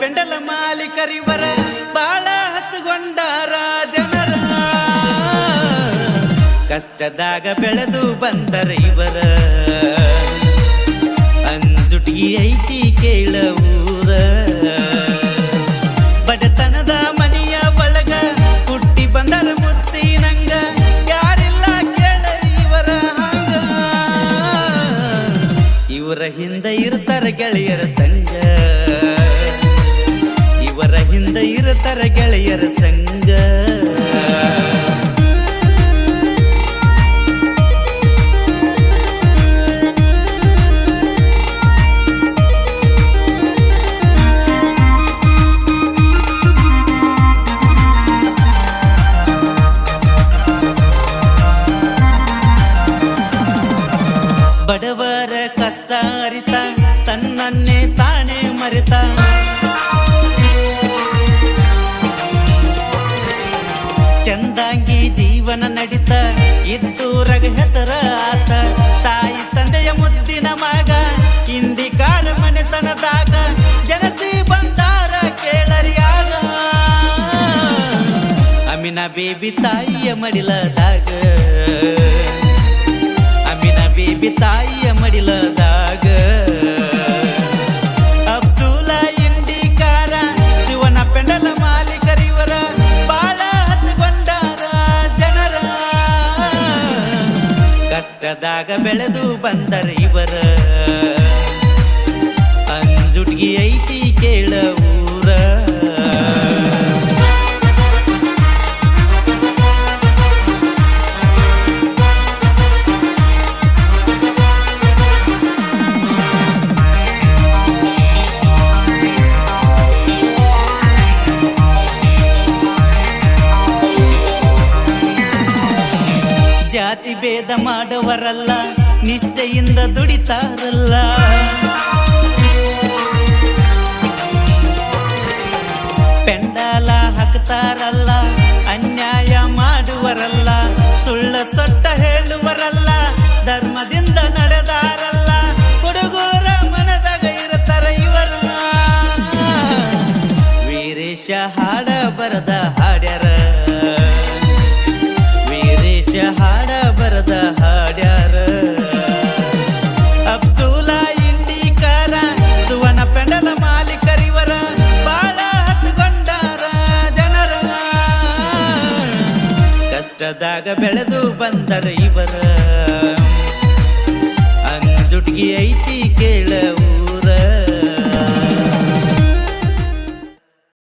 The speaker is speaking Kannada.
ಪೆಂಡಲ ಮಾಲೀಕರಿವರ ಬಾಳ ಹಚ್ಚಿಕೊಂಡಾರ ಜನರ ಕಷ್ಟದಾಗ ಬೆಳೆದು ಬಂದರ ಇವರ ಅಂಜುಟಿ ಐತಿ ಕೇಳ ಊರ ಬಡತನದ ಮನೆಯ ಒಳಗ ಹುಟ್ಟಿ ಬಂದರ ಮುತ್ತಿ ನಂಗ ಯಾರಿಲ್ಲ ಕೇಳ ಇವರ ಇವರ ಹಿಂದೆ ಇರ್ತಾರೆ ಗೆಳೆಯರ ಸಂಗ ಇವರ ಹಿಂದ ಇರ್ತಾರ ಗೆಳೆಯರ ಸಂಘ ಬಡವರ ಕಷ್ಟ ಅರಿತ ತನ್ನನ್ನೇ ತಾನೇ ಚಂದಾಂಗಿ ಜೀವನ ನಡಿತ ಇದ್ದೂರಗ ಹೆಸರ ಆತ. ತಾಯಿ ತಂದೆಯ ಮುದ್ದಿನ ಮಗ ಇಂಡಿಕಾರ ಮನೆತನದಾಗ ಜನಸಿ ಬಂದಾರ ಕೇಳರಿಯಾಗ. ಅಮಿನ ಬೇಬಿ ತಾಯಿಯ ಮಡಿಲದಾಗ, ಅಮಿನ ಬೇಬಿ ತಾಯಿಯ ಮಡಿಲದಾಗ ಕಷ್ಟದಾಗ ಬೆಳೆದು ಬಂದರ ಇವರ. ಅಂಜುಟ್ಗಿ ಐತಿ ಕೇಳ. ಜಾತಿ ಭೇದ ಮಾಡುವರಲ್ಲ, ನಿಷ್ಠೆಯಿಂದ ದುಡಿತಾರಲ್ಲ. ಪೆಂಡಾಲ ಹಾಕ್ತಾರಲ್ಲ ಅನ್ಯಾಯ ಮಾಡುವರಲ್ಲ, ಸುಳ್ಳ ಸೊಟ್ಟ ಹೇಳುವರಲ್ಲ, ಧರ್ಮದಿಂದ ನಡೆದಾರಲ್ಲ, ಹುಡುಗೂರ ಮನದಾಗ ಇರ್ತಾರ ಇವರ ವೀರೇಶ ಹಾಡ ಬರದ ಹಾಡ್ಯಾರ. ವೀರೇಶ ಹಾಡ ಕಷ್ಟದಾಗ ಬೆಳೆದು ಬಂದರ ಇವರ. ಅಂಜುಟ್ಗಿ ಐತಿ ಕೇಳವ